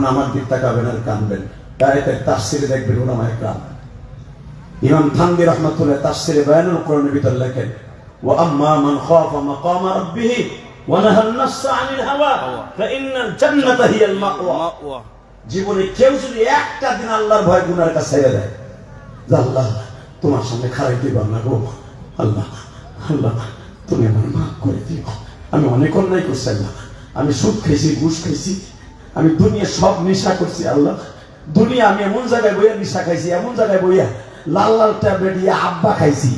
তখন আমার দিক তাকাবেন আর কানবেন। আয়াতের তাফসিরে দেখবেন ওলামায়ে কাম ইমাম থানবী রহমাতুল্লাহ তাফসিরে বায়ানুল কোরআনের ভিতর লেখেন ওয়া আম্মা মান খাফা মাকাম রাব্বিহি ওয়া নাহা আন-নাফস আনিল হাওয়া ফাইন্নাল জান্নাতা হিয়াল মাওয়া জীবনে কেউ যদি একটা দিন আল্লাহর ভয় গুনার কাছে ছেড়ে দেয় যে আল্লাহ তোমার সামনে খারাই দিবার না গো। আল্লাহ আল্লাহ তুমি আমার মাফ করে দিও। আমি অনেক অন্যায় করছি আল্লাহ। আমি সুদ খেয়েছি ঘুষ খাইছি আমি দুনিয়া সব নেশা করছি আল্লাহ। দুনিয়া আমি এমন জায়গায় বইয়া নেশা খাইছি এমন জায়গায় বইয়া লাল লাল ট্যাবলেট দিয়ে আব্বা খাইছি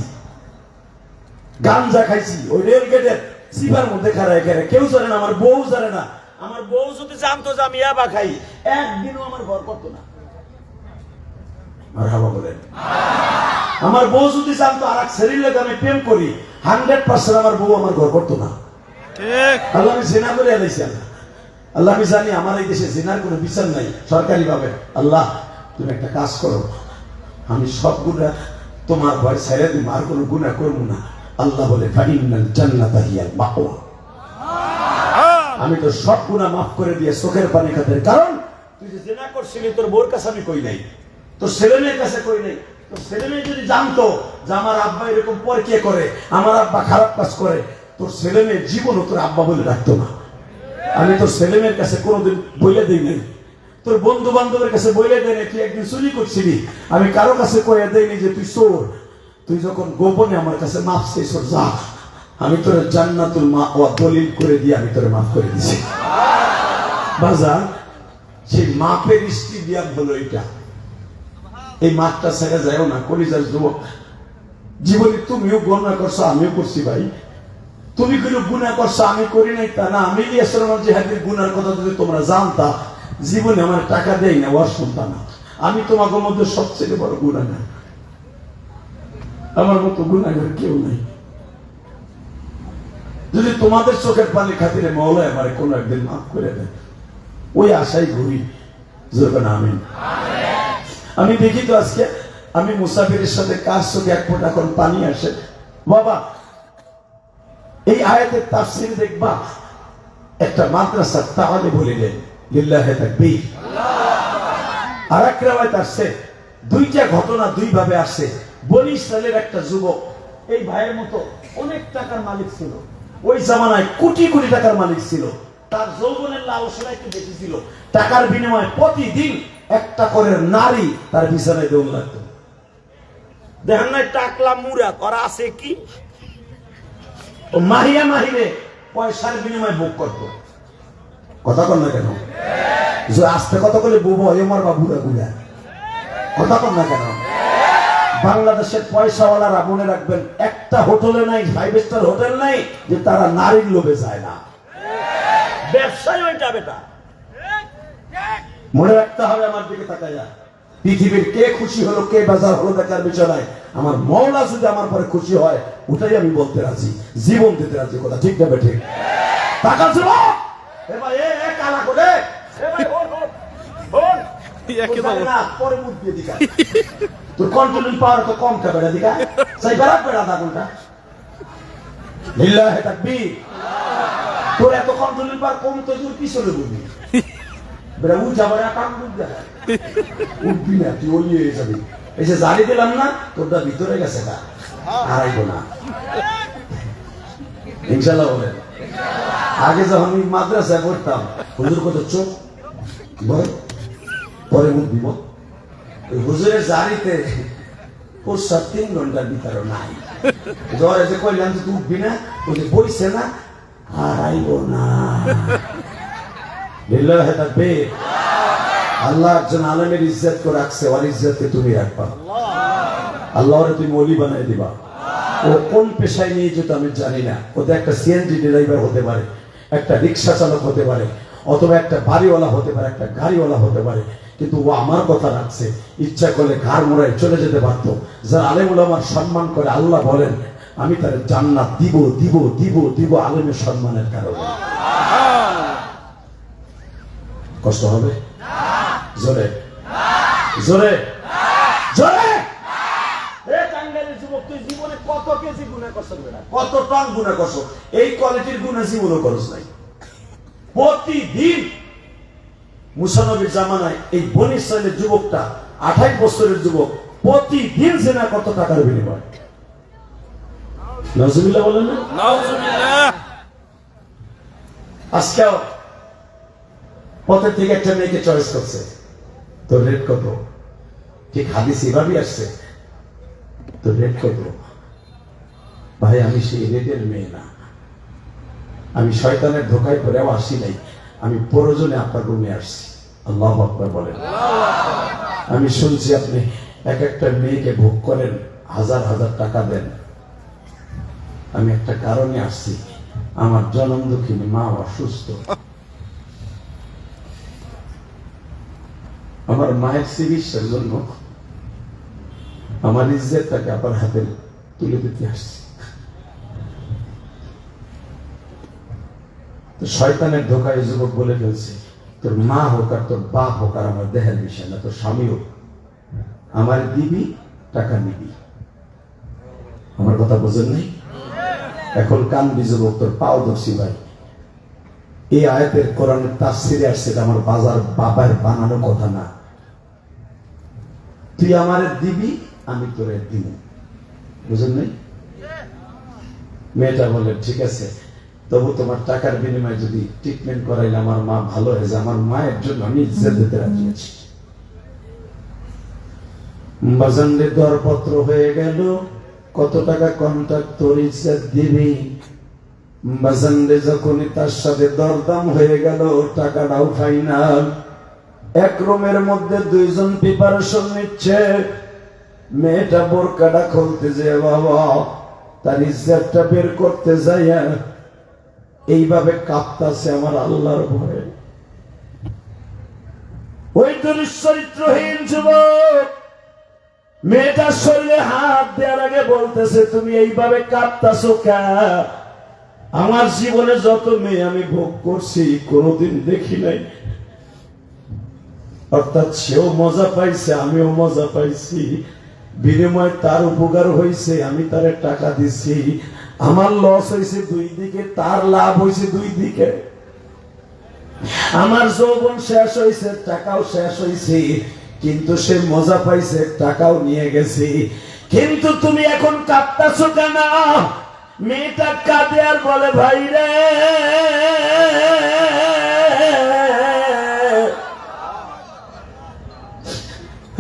গাঞ্জা খাইছি ওই রেল গেটের সিবার মধ্যে খারায় খেয়ে কেউ জানে না আমার বউ জানে না। আমার বউ যদি জানতো যে আমি ইয়াবা খাই একদিনও আমার ঘর করতো না। বলেন। আমার বউ যদি জানতো আর এক লোক আমি প্রেম করি হান্ড্রেড পার্সেন্ট আমার বউ আমার ঘর করতো না। ঠিক। আল্লাহ আমি জেনা করে এলাইছি আল্লাহ। আল্লাহ আমি জানি আমার এই দেশে জেনার কোনো বিচার নাই? সরকারি ভাবে আল্লাহ, তুমি একটা কাজ করো। আমি সব গুণা তোমার ভয় ছেড়ে দিম আর কোনো গুণা করব না। আল্লাহ বলে আমি তো সব গুণা মাফ করে দিয়ে চোখের পানি খাতে কারণ, তুই যে জেনা করছিলি, তোর বোর কাছে আমি কই নাই? তোর ছেলে মেয়ের কাছে কই নাই? তোর ছেলে মেয়ে যদি জানতো যে আমার আব্বা এরকম পর কে করে, আমার আব্বা খারাপ কাজ করে, তোর ছেলে মেয়ে জীবনও তোর আব্বা বলে ডাকতো না। আমি তোর ছেলে কাছে কোনোদিন বইলে দিই নাই। তোর বন্ধু বান্ধবের কাছে বইলে দেয় তুই একদিন চুরি করছিলি। আমি কারও কাছে কয়ে দেয়নি যে তুই চোর। তুই যখন গোপনে আমার কাছে মাফ চেয়েছ যা। আমি তোর জান্নাতুল মা ও দলিল করে দিয়ে আমি তোর মাফ করে দিছি। বাজার, সেই মাপের স্ত্রী দিয়া হলো এটা এই মাপটা ছেড়ে যায়ও না, কলিজার যুবক। জীবনে তুমিও গণনা করছ, আমিও করছি ভাই। তুমি কোনো গুণা করছ, আমি করি নাই তা না। আমি জেহাদের গুনার কথা যদি তোমরা জানতা, জীবনে আমার টাকা দেই না ওর শুনতাম না। আমি তোমাকে মধ্যে সবচেয়ে বড় গুণাগার আমার মতো গুণাগার কেউ নাই। যদি তোমাদের চোখের পানি খাতিরে মৌলায় আমার কোনো একদিন মাফ করে দেয়, ওই আশাই ঘুরি। যেরকম আমিন। আমি দেখি তো আজকে, আমি মুসাফিরের সাথে কাজ চোখে এক ফোঁটা এখন পানি আসে? বাবা এই আয়াতের তাফসির দেখবা, একটা মাদ্রাসা তাহলে বলিলেন লিল্লাহে তাকবীর। আর এক রেওয়ায়ত আসছে, দুইটা ঘটনা দুই ভাবে আসছে। বনি ইসরায়েলের একটা যুবক, এই ভাইয়ের মতো অনেক টাকার মালিক ছিল। ওই জামানায় কোটি কোটি টাকার মালিক ছিল। তার যৌবনের লালসা একটু বেশি ছিল। টাকার বিনিময়ে প্রতিদিন একটা করে নারী তার বিছানায় দৌড় লাগতো। দেখেন না টাকলা মুরা করা আছে কি? ও মাহিয়া মাহিরে পয়সার বিনিময়ে বুক করতো কথা কর না কেন? যে আস্তে কথা বলে বুবো এমর বা বুড়া বুড়া কথা কর না কেন? বাংলাদেশের পয়সাওয়ালারা মনে রাখবেন, একটা হোটেলে নাই ফাইভ স্টার হোটেল নাই, যে তারা নারীর লোভে যায় না। ব্যবসায় ওইটা বেটা। মনে রাখতে হবে আমার দিকে তাকাইয়া। পৃথিবীর কে খুশি হলো কে বাজার হলো দেখার বিষয় নাই। আমার মৌলা যদি আমার পরে খুশি হয় ওটাই আমি বলতে রাজি। জীবন দিতে রাজি কথা ঠিক না ঠিক টাকা ছিল? এ কালা করে তোর পরে মুখ দিয়ে দিকা তোর কন্ট্রোলিং পাওয়ার তো কম কে বেড়া দিকা সেই বেড়া বেড়া দা কোনটা? লিল্লাহে তাকবীর। তোর এত কন্ট্রোলিং পাওয়ার কম তো তুই পিছনে বুঝবি কাম উঠবি না, তুই ওই হয়ে যাবি। দিলাম না তোরটা ভিতরে গেছে না হারাইব না। ইনশাল্লাহ বলেন। আগে যখন আমি মাদ্রাসায় পড়তাম, হুজুর কত, চোখ পরে মুখ দিব হুজুরের জারিতে প্রস্তাব তিন ঘণ্টার ভিতরে নাই। জ্বরে যে কইলাম তুই উঠবি না যে বইছে না, হারাইব না। লিল্লাহে তাকবীর। আল্লাহ একজন ইজ্জত করে রাখছে ওর ইজ্জতকে তুমি রাখবা। তুমি বানাই দিবা। ও কোন পেশায় নিয়ে যেত আমি জানি না। একটা সিএনজি ড্রাইভার হতে পারে, একটা রিক্সা চালক হতে পারে, অথবা একটা বাড়িওয়ালা হতে পারে, একটা গাড়িওয়ালা হতে পারে। কিন্তু ও আমার কথা রাখছে, ইচ্ছা করলে ঘাড় মোড়ায় চলে যেতে পারতো। যারা আলেমুল আমার সম্মান করে, আল্লাহ বলেন, আমি তার জান্নাত দিব দিব দিব দিব আলেমের সম্মানের কারণে। কষ্ট হবে? জোরে। জোরে। জোরে। এ টাঙ্গাইলের যুবক তুই জীবনে কত কেজি গুণা করছ কত টন গুণা করছ এই কোয়ালিটির গুণা জীবনও করছ নাই। প্রতিদিন মুসানবীর জামানায় এই বনি ইসরায়েলের যুবকটা আঠাইশ বছরের যুবক প্রতিদিন জেনা কত টাকার বিনিময়। নজরুল্লাহ বলেন না? নাউজুবিল্লাহ। আজকেও পথের থেকে একটা মেয়েকে চয়েস করছে। তোর রেট কত ঠিক হাদিস এভাবেই আসছে। তোর রেট কত ভাই, আমি সেই রেটের মেয়ে না। আমি শয়তানের ধোকায় পড়েও আসি নাই। আমি প্রয়োজনে আপনার রুমে আসছি। আল্লাহ আকবর বলেন। আমি শুনছি আপনি এক একটা মেয়েকে ভোগ করেন, হাজার হাজার টাকা দেন। আমি একটা কারণে আসছি। আমার জনম দুঃখিনী মা অসুস্থ। আমার মায়ের চিকিৎসার জন্য আমার ইজ্জতটাকে আপনার হাতে তুলে দিতে আসছি। শয়তানের ধোকায় যুবক বলে ফেলছে, তোর মা হোক আর তোর বাপ হোক আর আমার দেহের বিষয় না, তোর স্বামী হোক, আমার দিবি, টাকা নিবি। আমার কথা বোঝেন নাই? এখন কান যুবক, তোর পাও দর্শি ভাই। এই আয়াতের কোরআনের তাফসিরে আসছে আমার বাজার বাবার বানানো কথা না। তুই আমারে দিবি, আমি তোরে দিব। বুঝলেন নাই? মেয়েটা বলে, ঠিক আছে, তবু তোমার টাকার বিনিময়ে যদি ট্রিটমেন্ট করাইলে আমার মা ভালো হয়ে যায়, আমার মায়ের জন্য আমি ইজ্জত দিতে রাজি আছি। বাজান্ডে দরপত্র হয়ে গেল। কত টাকা কন্ট্রাক্ট তোর ইজ্জত দিবি? বাজান্ডে যখনই তার সাথে দরদাম হয়ে গেল, টাকাটাও ফাইনাল এক রুমের মধ্যে দুইজন প্রিপারেশন নিচ্ছে। মেয়েটা বোরকাটা খুলতে যে বাবা, তার ইজ্জতটা বের করতে যাইয়া এইভাবে কাঁপতাছে আমার আল্লাহর ভয়ে। ওই চরিত্রহীন যুবক। মেয়েটার শরীরে হাত দেওয়ার আগে বলতেছে, তুমি এইভাবে কাঁপতাছো কা? আমার জীবনে যত মেয়ে আমি ভোগ করছি, কোনোদিন দেখি নাই। অর্থাৎ সেও মজা পাইছে, আমিও মজা পাইছি। বিনিময়ে তার উপকার হয়েছে আমি তার টাকা দিছি। আমার লস হয়েছে দুই দিকে, তার লাভ হয়েছে দুই দিকে। আমার যৌবন শেষ হয়েছে টাকাও শেষ হয়েছে কিন্তু সে মজা পাইছে, টাকাও নিয়ে গেছে। কিন্তু তুমি এখন কাঁপতাছো কেন? মেয়েটা কাঁদে আর বলে ভাই রে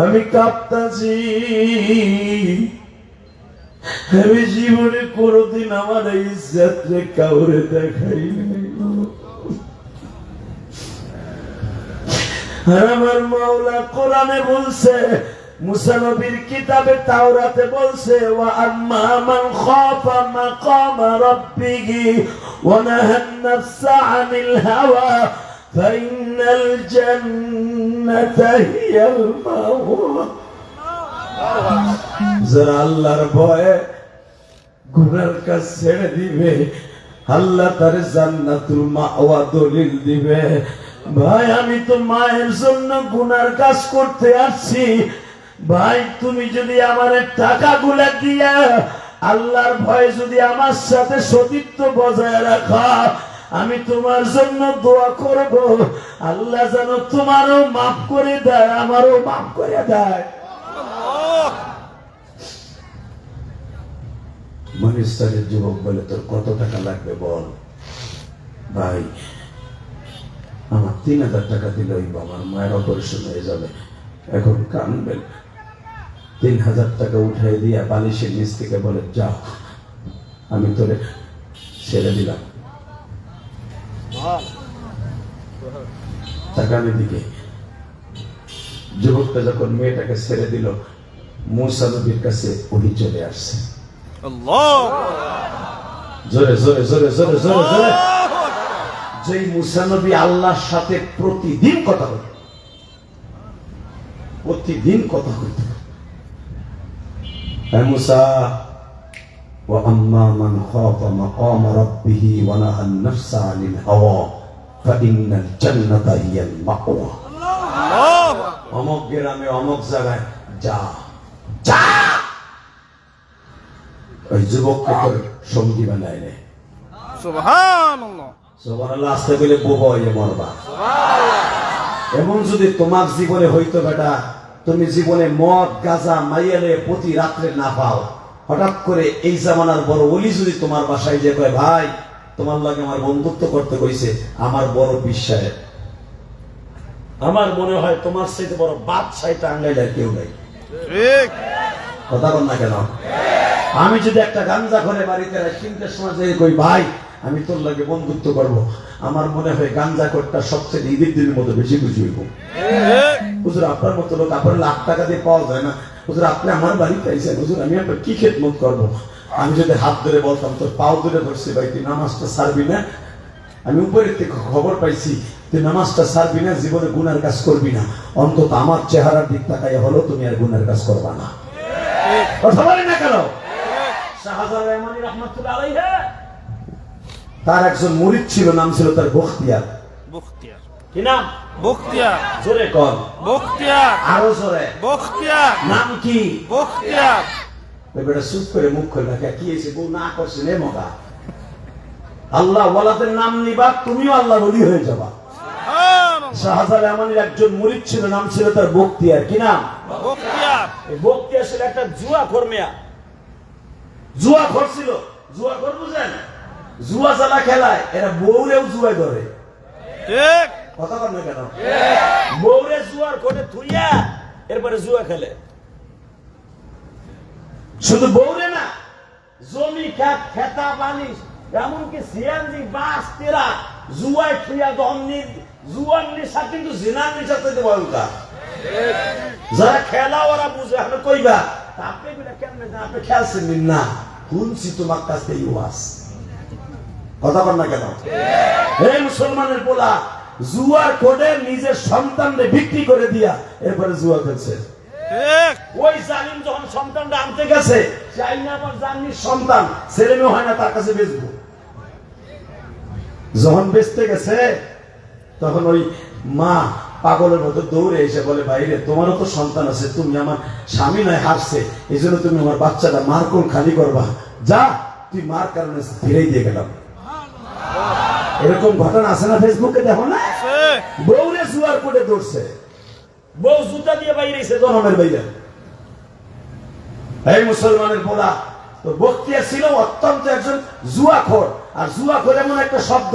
আমি কাঁপতাছি। আমি জীবনে কোনোদিন আমার এই ইজ্জতরে কাউরে দেখাই আর আমার মাওলা কোরআনে বলছে, মুসা নবীর কিতাবে তাওরাতে বলছে, ওয়া আম্মা মান খাফা মাকামা রাব্বিহি ওয়া নাহান নাফসা আনিল হাওয়া। فإن الجنة هي المأوى যারা আল্লাহর ভয়ে গুনার কাজ ছেড়ে দিবে আল্লাহ তার জান্নাতুল মাওয়া দলিল দিবে ভাই আমি তো মায়ের জন্য গুনার কাজ করতে আসছি ভাই তুমি যদি আমার টাকা গুলা দিয়া আল্লাহর ভয়ে যদি আমার সাথে সতীত্ব বজায় রাখা আমি তোমার জন্য দোয়া করব। আল্লাহ যেন তোমারও মাফ করে দেয়, আমারও মাফ করে দেয়। মনিস্টারের যুবক বলে তোর কত টাকা লাগবে বল? ভাই, আমার তিন হাজার টাকা দিলে ওই আমার মায়ের অপারেশন হয়ে যাবে। এখন কানবেন। তিন হাজার টাকা উঠাই দিয়া বালিশের নিচ থেকে বলে, যাও, আমি তোরে ছেড়ে দিলাম। তাকানের দিকে যুবকটা যখন মেয়েটাকে ছেড়ে দিল মুসা নবীর কাছে ওহি চলে আসছে আল্লাহ জোরে জোরে জোরে জোরে জোরে জোরে যেই মুসানবী আল্লাহর সাথে প্রতিদিন কথা বলত প্রতিদিন কথা হইত হ্যাঁ মুসা وأما من خاف مقام ربه ونهى النفس عن الهوى জান্নাতা হিয়াল মাওয়া গ্রামে জায়গায় যা যা! ওই যুবককে তোর সঙ্গী বানায় নে। সুবহানাল্লাহ। আস্তে হয়ে মরবা। এমন যদি তোমার জীবনে হইতো বেটা তুমি জীবনে মদ গাজা মাইয়ালে প্রতি রাত্রে না পাও। হঠাৎ করে এই জামানার বড় ওলি যদি তোমার বাসায় যে কয় ভাই তোমার লাগে আমার বন্ধুত্ব করতে কইছে আমার বড় বিশ্বাস আমার মনে হয় তোমার সাথে বড় বাদশাহী টাঙ্গাইলে আর কেউ নাই। ঠিক। কথা বল না কেন? আমি যদি একটা গাঞ্জা করে বাড়িতে তিনটের সময় যাই কই ভাই আমি তোর লাগে বন্ধুত্ব করব। আমার মনে হয় গাঞ্জা কোটটা সবচেয়ে ঈদের দিনের মতো বেশি খুশি হইব। হুজুর আপনার মতো লোক আপনার লাখ টাকা দিয়ে পাওয়া যায় না। হুজুর, আপনি আমার বাড়িতে আইসেন হুজুর, আমি আপনার কি খেদমত করব? আমি যদি হাত ধরে বলতাম, তোর পাও ধরে ধরছি, ভাই, তুই নামাজটা সারবি না? আমি উপরের থেকে খবর পাইছি, তুই নামাজটা সারবি না, জীবনে গুনার কাজ করবি না। অন্তত আমার চেহারার দিক তাকাই হলো, তুমি আর গুনার কাজ করবা না। তার একজন মুরিদ ছিল, নাম ছিল তার বখতিয়ার। বখতিয়ার। কি নাম? বখতিয়ার। জোরে কর বখতিয়ার। আরও জোরে। বখতিয়ার। নাম কি? বখতিয়ার। ওই বেটা চুপ করে মুখ রাখে কি হয়েছে? বউ না করছে নে মগা। আল্লাহ ওয়ালাদের নাম নিবা তুমিও আল্লাহ বলি হয়ে যাবা। শাহজালাল আমানের একজন মুরিদ ছিল নাম ছিল তার বক্তিয়ার কি নাম? বখতিয়ার। আসলে একটা জুয়া কর্মিয়া জুয়া ঘর ছিল। জুয়া ঘর বুঝেন? জুয়া চালা খেলায় এরা বউরেও জুয়ায় ধরে। ঠিক। কথা কর না কেন? বউরে জুয়ার কোটে থুইয়া এরপরে জুয়া খেলে। শুধু বউরে না জমি খাত খেতা বালিশ এমনকি সিয়ানজি বাস তেরা জুয়ায় থুইয়া দমনি জুয়ার নেশা কিন্তু জিনার নেশা যারা খেলা ওরা বুঝে আমি কইবা আপনি জানেন? আপনি খেলছেন না? শুনছি তোমার কাছ থেকে কথা বল না কেন? হে মুসলমানের পোলা জুয়ার কোডে নিজের সন্তানকে বিক্রি করে দিয়া এরপরে জুয়া খেলছে। ওই জালিম যখন সন্তানটা আনতে গেছে চাই না আমার জানির সন্তান ছেলে মেয়ে হয় না তার কাছে বেচবো। যখন বেচতে গেছে তখন ওই মা পাগলের মতো দৌড়ে এসে বলে বাইরে তোমারও তো সন্তান আছে তুমি আমার স্বামী নয় হারছে। এই জন্য তুমি আমার বাচ্চাটা মার কোল খালি করবা। যা তুই মার কারণে ফিরেই দিয়ে গেলাম। এরকম ঘটনা আছে না ফেসবুকে দেখো না। বৌরে জুয়ার করে দৌড়ছে বউ জুতা দিয়ে বাইরেছে জনমের বাইরে। এই মুসলমানের বলা তো বক্তিয়া ছিল অত্যন্ত একজন জুয়াখোর। আর জুয়াখোর এমন একটা শব্দ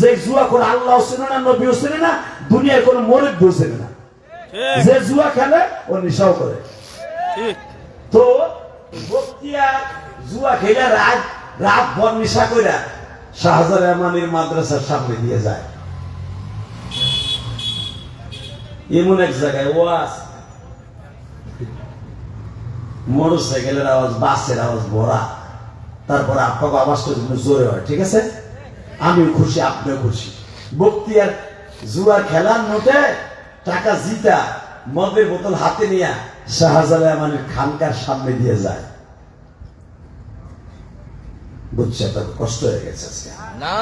যে জুয়াখোর আল্লাহ চেনে না নবীও চেনে না দুনিয়ার কোনো মরিদ চেনে না। যে জুয়া খেলে ও নেশাও করে। তো বক্তিয়া জুয়া খেলে রাত রাত ভর নেশা করে শাহজার রহমানের মাদ্রাসার সামনে দিয়ে যায়। এমন এক জায়গায় মোটর সাইকেলের আওয়াজ, বাসের আওয়াজ ভরা। তারপরে আপনার আওয়াজটা যেন জোরে হয়, ঠিক আছে? আমিও খুশি, আপনিও খুশি। বক্তিয়ার জুয়া খেলার নোটে টাকা জিতা, মদের বোতল হাতে নিয়ে শাহজালাল আমানের খানকার সামনে দিয়ে যায়। বুঝছে তার কষ্ট হয়ে গেছে আজকে। না।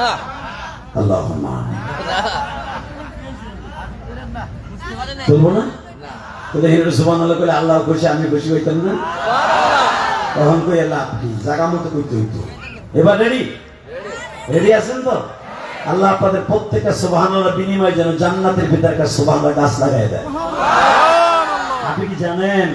আল্লাহ তুলবো না। তোদের হিরো সুবান আল্লাহ খুশি আমি খুশি হইতাম না? তখন কই আল্লাহ আপনি জাগা মতো কইতে হইতো। এবার রেডি রেডি আছেন তো? আল্লাহ আপনাদের প্রত্যেকটা সুবাহান বিনিময় যেন জান্নাতের ভিতরে একটা সুবাহ গাছ লাগাই দেয়। আপনি কি জানেন?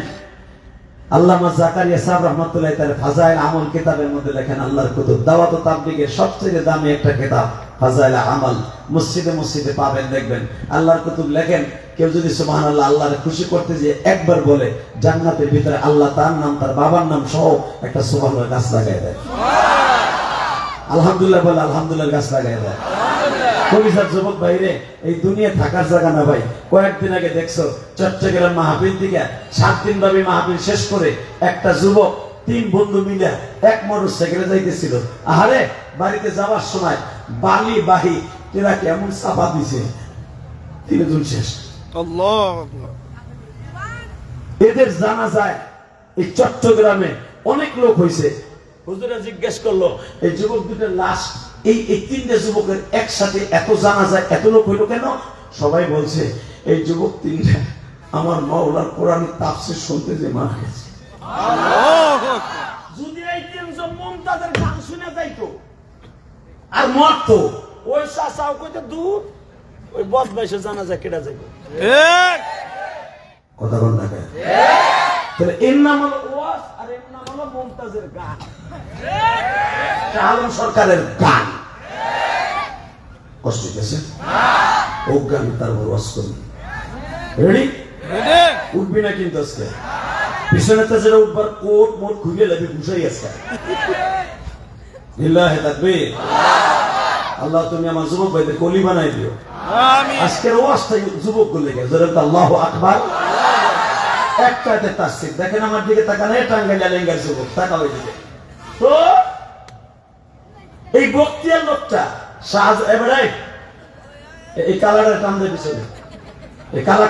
আল্লামা জাকারিয়া সাহেব রহমতুল্লাহ তার ফাজাইল আমল কিতাবের মধ্যে লেখেন আল্লাহর কুতুব দাওয়াত তাবলিগের সবচেয়ে দামি একটা কিতাব ফাজাইল আমল। মসজিদে মসজিদে পাবেন দেখবেন। আল্লাহর কুতুব লেখেন কেউ যদি আল্লাহর খুশি করতে যে একবার বলে জান্নাতের ভিতরে আল্লাহ তার নাম তার বাবার নাম সহ একটা সুবহানাল্লাহ গাছ লাগাই দেয়। আলহামদুলিল্লাহ বলে আলহামদুলিল্লাহ গাছ লাগাই দেয়। কবিতার যুবক ভাইরে, এই দুনিয়া থাকার জায়গা না ভাই। কয়েকদিন আগে দেখছ, চট্টগ্রাম মাহফিল থেকে সাত দিন মাহফিল শেষ করে একটা যুবক, তিন বন্ধু মিলে এক যাইতেছিল। আহারে, বাড়িতে যাওয়ার সময় বালি বাহি, এরা কেমন চাপা দিছে। তিনজন শেষ। এদের জানা যায়, এই চট্টগ্রামে অনেক লোক হয়েছে হুজুরে জিজ্ঞেস করল, এই যুবক দুটোর লাশ এই এই তিনটে যুবকের একসাথে এত জানা যায় এত লোক হইল কেন? সবাই বলছে এই যুবক তিনটা আমার মাওলার কোরআন তাফসির শুনতে যে মারা গেছে। যদি এই তিনজন মমতাজের গান শুনে যাইতো। আর মরতো। ওই চাচাও কইতে দূর ওই বদমাইশে জানা যায় কেটা যাবে কথা বল না তাহলে এর নাম হলো ওয়াজ আর এর মমতাজের গান। আলম সরকারের গান। কষ্ট গেছে অজ্ঞান তারপর ওয়াজ করি রেডি রেডি উঠবি না কিন্তু আজকে। পিছনে তো যেটা উঠবার কোট মোট খুঁজে লাগবে ঘুষাই আজকে লিল্লাহে তাকবীর। আল্লাহ তুমি আমার যুবক ভাইদের কলি বানাই দিও। আজকের ওয়াজটা যুবকগুলো গে জোরে আল্লাহ আকবার। একটাতে তাসিক দেখেন আমার দিকে লেঙ্গার যুবক তো, এই বক্তিয়ার লোকটা এবারে এই কালারের পিছনে। এই কালা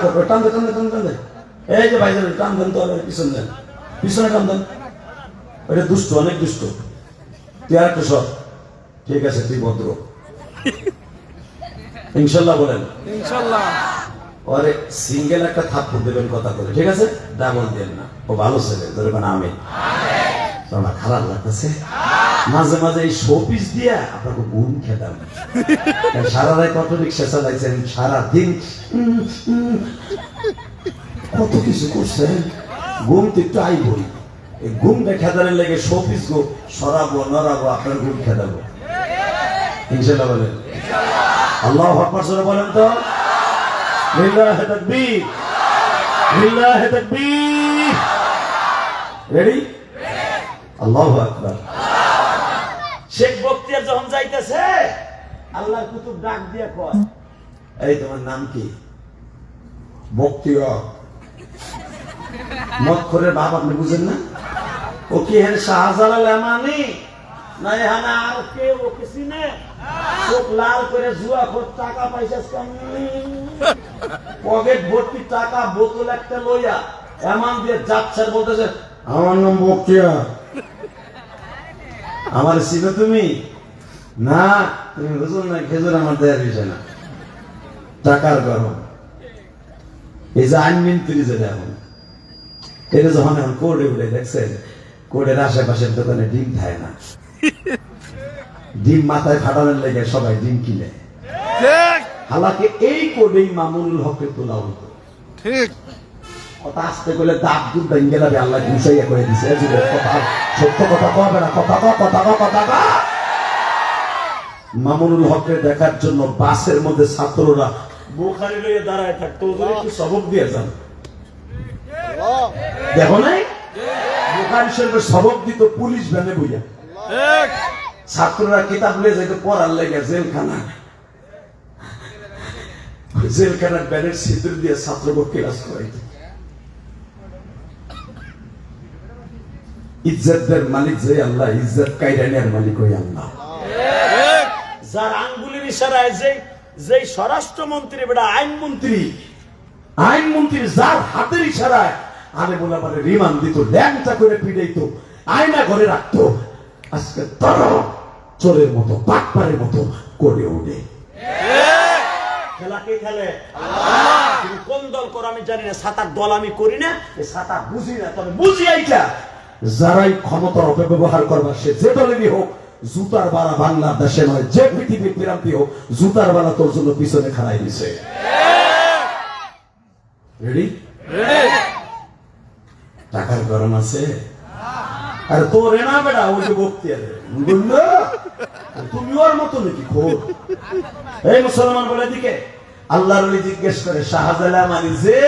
এই যে ভাই টান দেন তো পিছনে দেন। পিছনে টান দেন। দুষ্ট, অনেক দুষ্ট। তুই আর একটু সব ঠিক আছে, তুই ভদ্র। ইনশাল্লাহ বলেন। ইনশাল্লাহ। ওরে সিঙ্গেল একটা থাপ্পড় দেবেন কথা করে ঠিক আছে? ডাবল দেন না। ও ভালো ছেলে ধরে মানে আমি তোমার খারাপ লাগতেছে। মাঝে মাঝে এই শোপিস দিয়া আপনাকে ঘুম খেতাম। সারা রাত কত রিক্সা চালাইছেন সারা দিন। উম, উম, কত কিছু করছেন। ঘুম তো একটু আইবই। এই ঘুমটা খেদারের লেগে শোপিস গো সরাবো নড়াবো আপনার ঘুম খেদাবো ইনশাল্লাহ বলেন। আল্লাহ আকবার বলেন তো। লিল্লাহি তাকবীর লিল্লাহি তাকবীর রেডি আল্লাহু আকবার শেখ বক্তিয়ার যখন যাইতেছে আল্লাহর কুতুব ডাক দিয়ে কয় এই তোমার নাম কি? বক্তিয় মক্ষরের বাপ আপনি বুঝেন না? ও কি হেন শাহজালাল এমানি না এখানে আর কে ও কিছু নে দিয়ে আমার নাম চিনো তুমি? না, তুমি বুঝুন না, খেজুর আমার দেয়ার বিষয় না। টাকার গরম। এই যে আইন মন্ত্রী যে এখন, এটা যখন এখন কোর্টে উঠে দেখছেন কোর্টের আশেপাশের দোকানে ডিম খায় না। ডিম মাথায় ফাটানোর লেগে সবাই ডিম কিনে। হালাকে এই কোডেই মামুনুল হকে তোলা হতো। ঠিক। কথা আসতে গেলে দাঁত দুধ ভেঙে যাবে আল্লাহ ঘুষাইয়া করে দিছে। কথা সত্য কথা কবে না? কথা কও কথা কথা মামুনুল হককে দেখার জন্য বাসের মধ্যে ছাত্ররা বোখারি লইয়া দাঁড়ায় থাকতো। ওদের একটু সবক দিয়ে যান। দেখো নাই? বুখারি শরীফের সবক দিত পুলিশ ভ্যানে বইয়া। ছাত্ররা কিতাব লিয়ে যাইতো পড়ার লেগে জেলখানা। জেলখানার ব্যানের সিঁদুর দিয়ে ছাত্রকে ক্লাস করাইতো। ইজ্জতের মালিক যে আল্লাহ, ইজ্জত কাইরানিয়ার মালিক ওই আল্লাহ। যার আঙ্গুলের ইশারায় যে যেই স্বরাষ্ট্রমন্ত্রী, বেটা আইনমন্ত্রী মন্ত্রী আইনমন্ত্রী যার হাতের ইশারায় আলে বলে আমার রিমান্ড দিত, ল্যাংটা করে পিড়াইতো আয়না ঘরে রাখতো আজকে তর চোরের মতো পাটপারের মতো করে ওঠে। খেলা কে খেলে? কোন দল করো আমি জানি না সাতার দল আমি করি না এই সাতা বুঝি না তবে বুঝি এইটা। যারাই ক্ষমতার অপব্যবহার করবার সে যে দলেরই হোক জুতার বাড়া বাংলাদেশে নয় যে পৃথিবীর বিরান্তি হোক জুতার বাড়া তোর জন্য পিছনে খাড়াই দিছে। রেডি রেডি টাকার গরম আছে? আরে তোর এনা বেটা ওই যে বক্তি আছে বুঝলো তুমি ওর মতো নাকি খোর? এই মুসলমান বলে দিকে আল্লাহর ওলি জিজ্ঞেস করে শাহজালা মানে যে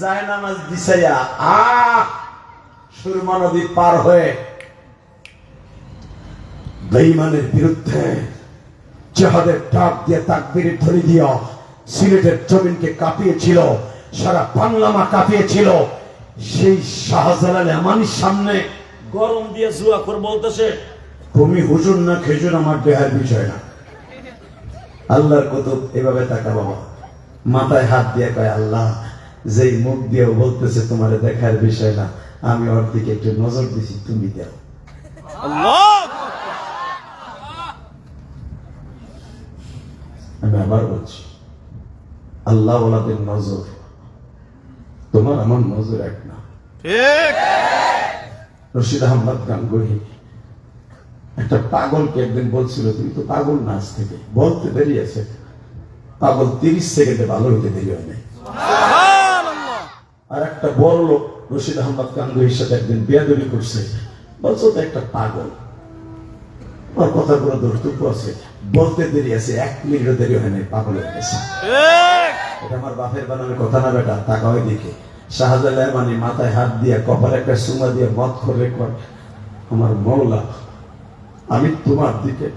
যায় নামাজ দিছাইয়া আ সুরমা নদী পার হয়ে বেঈমানের বিরুদ্ধে জেহাদের ডাক দিয়ে তাকবীর ধরে দিয়া, সিলেটের জমিনকে কাঁপিয়েছিল, সারা বাংলামা কাঁপিয়েছিল, সেই শাহজালাল এমানির সামনে গরম দিয়ে জুয়া করে বলতেছে তুমি হুজুর না খেজুর আমার দেহার বিষয় না। আল্লাহর কত এভাবে তাকা বাবা মাথায় হাত দিয়ে কয় আল্লাহ যেই মুখ দিয়ে বলতেছে তোমার দেখার বিষয় না আমি ওর দিকে একটু নজর দিছি তুমি দাও। আল্লাহ আমি আবার বলছি আল্লাহ ওলাদের নজর তোমার আমার নজর এক না। ঠিক। রশিদ আহমদ গাঙ্গুহি একটা পাগলকে একদিন বলছিল তুমি তো পাগল না আজ থেকে বলতে বেরিয়েছে পাগল তিরিশ সেকেন্ডে ভালো হইতে দেরি হয় নাই। আর একটা বড় লোক রশিদ আহমদ গাঙ্গুহির সাথে একদিন বেয়াদবি করছে। বলছো তো একটা পাগল। ওর কথাগুলো দর্তুক আছে। বলতে দেরি আছে এক মিনিটও দেরি হয় নাই পাগল হয়ে গেছে এটা আমার বাপের বানানোর কথা না বেটা টাকা হয় দেখে শাহজালাল মানে মাথায় হাত দিয়ে, কপালে একটা সুমা দিয়ে মদ করে আমার মৌলা আমি তোমার দিকে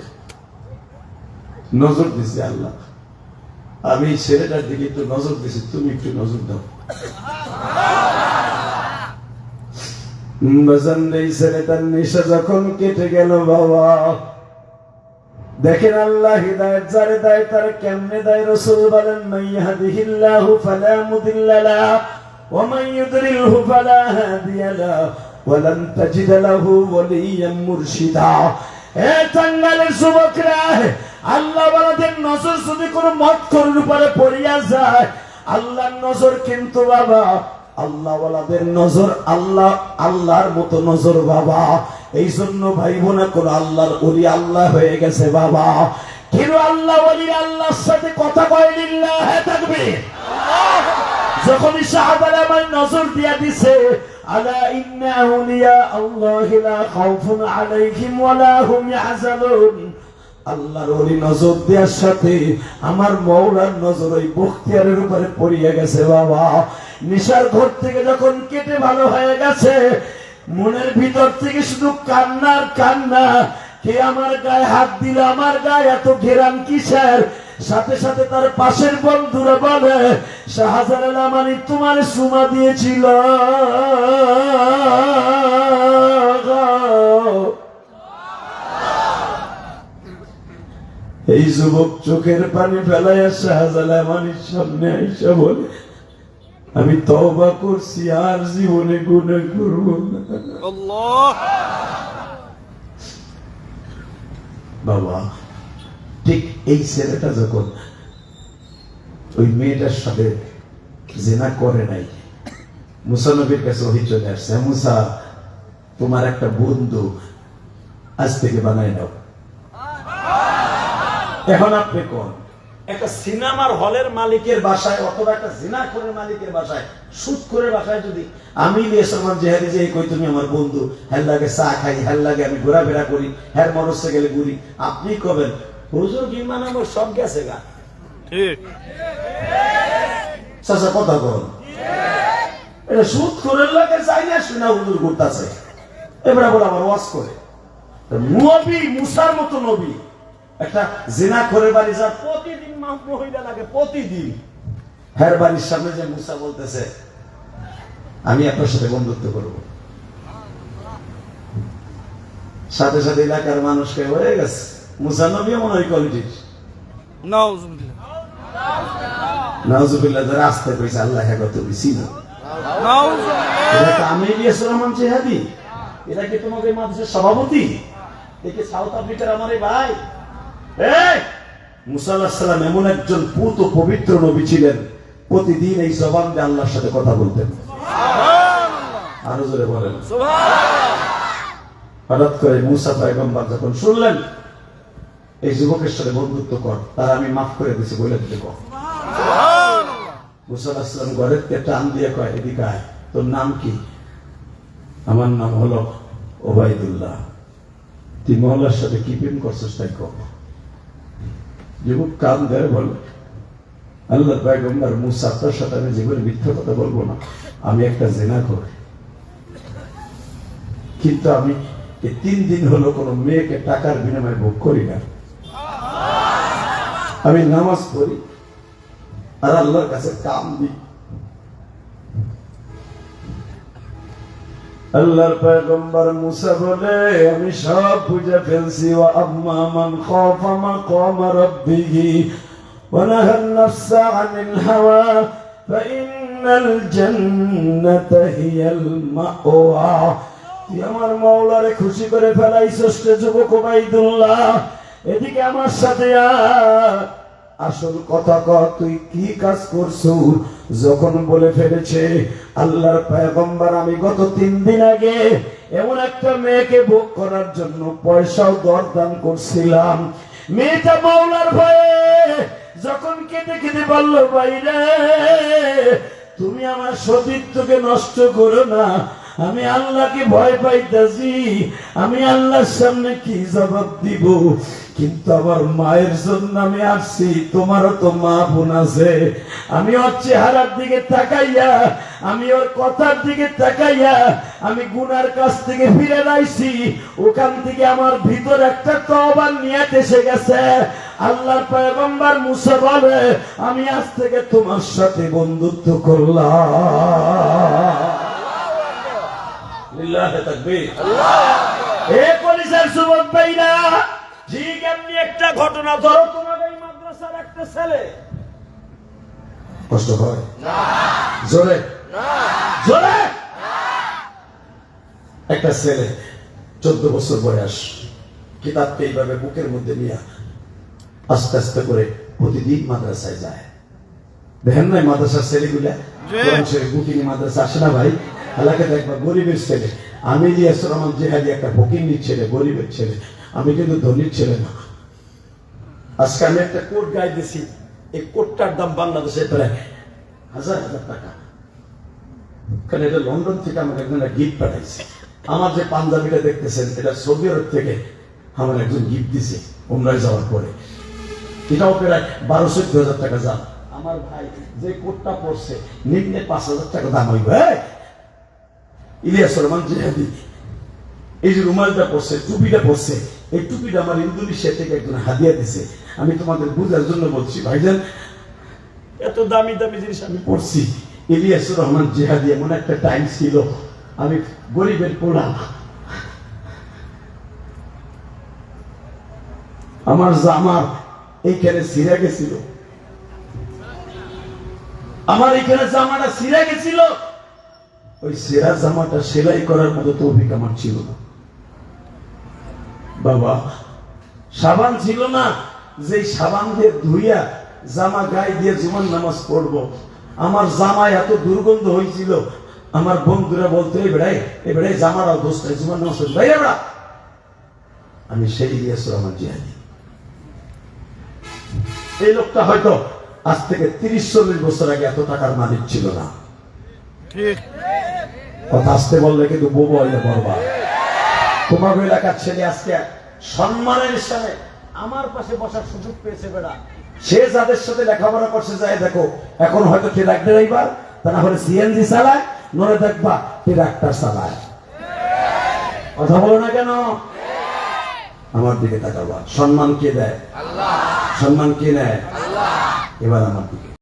নজর দিছি আল্লাহ। আমি ছেলেটার দিকে একটু নজর দিছি, তুমি একটু নজর দাও। ছেলেটার নেশা যখন কেটে গেল বাবা। দেখেন আল্লাহ হিদায়ত যারে দেয়, তার কেমনে দেয়? রসুল বলেন, মাইয়াহদিহিল্লাহু ফালা মুদিল্লা ইউদ্রিলহু ফালা হাদিয়া লাহ ওয়া লান তাজিদ লাহু ওয়ালিয়্যান মুরশিদা এ যুবকরা, আল্লাহ বালাদের নজর যদি কোনো মক্করের উপরে পড়িয়া যায়, আল্লাহর নজর কিন্তু বাবা, আল্লাহ ওয়ালাদের নজর আল্লাহ, আল্লাহর মতো নজর বাবা। এই জন্য ভাই বোনা কোন আল্লাহর ওলি আল্লাহ হয়ে গেছে বাবা। কিন্তু আল্লাহ ওলি আল্লাহর সাথে কথা কয় লিল্লাহ থাকবে। যখন শাহাদাল আমার নজর দিয়া দিছে নিশার ঘর থেকে যখন কেটে ভালো হয়ে গেছে, মনের ভিতর থেকে শুধু কান্নার কান্না, কে আমার গায়ে হাত দিল, আমার গায়ে এত ঘেরান কিসের? সাথে সাথে তার পাশের বন্ধুরা বলে শাহজালাল আমানি তোমার সুমা দিয়েছিল। এই যুবক চোখের পানি ফেলাইয়া শাহজালাল আমানির সামনে আইসা বলে আমি তওবা করছি আর জীবনে গুণে করব না। বাবা এই ছেলেটা যখন ওই মেয়েটার সাথে জেনা করে নাই মুসানবীর কাছে ওহি চলে আসছে "হ্যাঁ, মুসা তোমার একটা বন্ধু আজ থেকে বানাই নাও। এখন আপনি কোন? একটা সিনেমার হলের মালিকের বাসায় অথবা একটা জিনাখোরের মালিকের বাসায় সুদ করে বাসায় যদি আমি ইলিয়াসমান জেহাদি যে কই তুমি আমার বন্ধু হ্যার লাগে চা খাই হ্যার লাগে আমি ঘোরাফেরা করি হ্যার মরসে গেলে ঘুরি। আপনি কবেন হুজুর কিংবা আমার সব গেছে গা। ঠিক। চাচা কথা কন। এটা সুদ করে লাগে চাই না শুনা হুজুর করতেছে এবারে বলে আমার ওয়াজ করে। নবী মুসার মতো নবী। একটা জিনা করে বাড়ি যা প্রতিদিন মহিলা লাগে প্রতিদিন। হের বাড়ির সামনে যে মুসা বলতেছে আমি আপনার সাথে বন্ধুত্ব করব। সাথে সাথে এলাকার মানুষকে হয়ে গেছে। মুসা মনে হয় কোয়ালিটির নাউজুবিল্লাহ। নাউজুবিল্লাহ যারা আসতে কইছে আল্লাহ হ্যাঁ তুমি চিনো? নাউজুবিল্লাহ। এটা তো আমি ইলিয়াস রহমান চেহাদি এটা কি তোমাদের মাদ্রাসার সভাপতি? দেখি সাউথ আফ্রিকার আমার ভাই? মুসা আল্লাহ সাল্লাম এমন একজন পুত পবিত্র নবী ছিলেন প্রতিদিন এই জবান দিয়ে আল্লাহর সাথে কথা বলতেন। আরও জোরে বলেন। হঠাৎ করে মুসা পয়গম্বর যখন শুনলেন এই যুবকের সাথে বন্ধুত্ব কর। তার আমি মাফ করে দিছি বলে দিতে কর। মুসা আসলাম টান দিয়ে কয়, এদিকে আয়। তোর নাম কি? আমার নাম হলো ওবায়দুল্লাহ। তুই মহল্লার সাথে কি প্রেম করছিস তাই কর। যুবক কান দেয় বলে আল্লাহ পয়গম্বর মুসা, আপনার সাথে আমি জীবনে মিথ্যা কথা বলব না। আমি একটা জেনা করি কিন্তু আমি তিন দিন হলো কোনো মেয়েকে টাকার বিনিময়ে ভোগ করি না। আমি নামাজ পড়ি, আর আল্লাহর কাছে কাম দিই। আল্লাহর পয়গম্বর মুসা বলে, আমি সব বুঝে ফেলছি। ও আম্মা মান খাফা মাকাম রাব্বিহি ওয়া নাহা আন-নাফস আনিল হাওয়া ফাইনাল জান্নাতা হিয়াল মাওয়া। তুই আমার মাওলারে খুশি করে ফেলাইছস যুবক ওবাইদুল্লাহ এদিকে আমার সাথে। আসল কথা কর, তুই কি কাজ করছ যখন বলে ফেলেছে, আল্লাহর পয়গম্বর, আমি গত তিন দিন আগে এমন একটা মেয়েকে ভোগ করার জন্য পয়সাও দরদান করছিলাম মেয়েটা মাওলার ভয়ে যখন কেঁদে কেঁদে বলল বাইরে তুমি আমার সতীত্বকে নষ্ট করো না আমি আল্লাহকে ভয় পাইতাছি। আমি আল্লাহর সামনে কি জবাব দিব? কিন্তু আমার মায়ের জন্য আমি আসছি। তোমারও তো মা বোন আছে। আমি ওর চেহারার দিকে তাকাইয়া, আমি ওর কথার দিকে তাকাইয়া, আমি গুনার কাছ থেকে ফিরে আইছি ওখান থেকে আমার ভিতর একটা তবার নিয়ে এসে গেছে। আল্লাহর পয়গম্বর মুসা বলে, আমি আজ থেকে তোমার সাথে বন্ধুত্ব করলাম। লিল্লাহে তাকবীর। এ কলিজার যুবক ভাইরা, ঠিক এমনি একটা ঘটনা ধরো। তোমার এই মাদ্রাসার একটা ছেলে। কষ্ট হয়? জোরে। জোরে। একটা ছেলে চোদ্দ বছর বয়স কিতাবকে এইভাবে বুকের মধ্যে নিয়ে আস্তে আস্তে করে প্রতিদিন মাদ্রাসায় যায়। দেখেন নাই মাদ্রাসার ছেলেগুলা? মাদ্রাসা আসে না ভাই? এলাকা দেখবা গরিবের ছেলে। আমি ইলিয়াস রহমান জেহাদি একটা ফকিন্নির ছেলে, গরিবের ছেলে। আমি কিন্তু ধনির ছেলে না। আজকে আমি একটা কোট গায়ে দিছি। এই কোটটার দাম বাংলাদেশে প্রায় হাজার হাজার টাকা। কারণ এটা লন্ডন থেকে আমাকে একজন গিফট পাঠাইছে। আমার যে পাঞ্জাবিটা দেখতেছেন, এটা সৌদি আরব থেকে আমার একজন গিফট দিছে উমরায় যাওয়ার পরে। এটাও প্রায় বারো চোদ্দ হাজার টাকা দাম। আমার ভাই যে কোটটা পড়ছে নিম্নে পাঁচ হাজার টাকা দাম হইবে এই! ইলিয়াস রহমান জেহাদি এই যে রুমালটা পড়ছে টুপিটা পড়ছে এই টুপিটা আমার ইন্দোনেশিয়া থেকে একজন হাদিয়া দিছে আমি তোমাদের বুঝার জন্য বলছি ভাইজান এত দামি দামি জিনিস আমি পড়ছি ইলিয়াস রহমান জেহাদি এমন একটা টাইম ছিল আমি গরিবের পোলা আমার জামা এইখানে সিরা গেছিল আমার এখানে জামাটা সিরা গেছিল ওই সেরা জামাটা সেলাই করার মতো তৌফিক আমার ছিল না। বাবা, সাবান ছিল না যে সাবান দিয়ে ধুইয়া জামা গায়ে দিয়ে জুমান নামাজ পড়ব। আমার জামা এত দুর্গন্ধ হয়েছিল আমার বন্ধুরা বলতো, এই বেড়াই এই বেড়াই জামার অবস্থায় জুমান নামাজ ভাই আমরা আমি সেই ইলিয়াস রহমান জিহাদি। এই লোকটা হয়তো আজ থেকে তিরিশ, চল্লিশ বছর আগে এত টাকার মালিক ছিল না। ঠিক। কথা আসতে বললে কিন্তু বউ বললে বলবা তোমার এলাকার ছেলে আজকে সম্মানের সাথে আমার পাশে বসার সুযোগ পেয়েছে বেড়া সে যাদের সাথে লেখাপড়া করছে যায় দেখো এখন হয়তো ট্রাক ড্রাইভার তা না হলে সিএনজি চালায় নরে দেখবা ট্রাক্টর চালায়। কথা বলো না কেন? আমার দিকে তাকাবা। সম্মান কে দেয়? সম্মান কে নেয়? এবার আমার দিকে।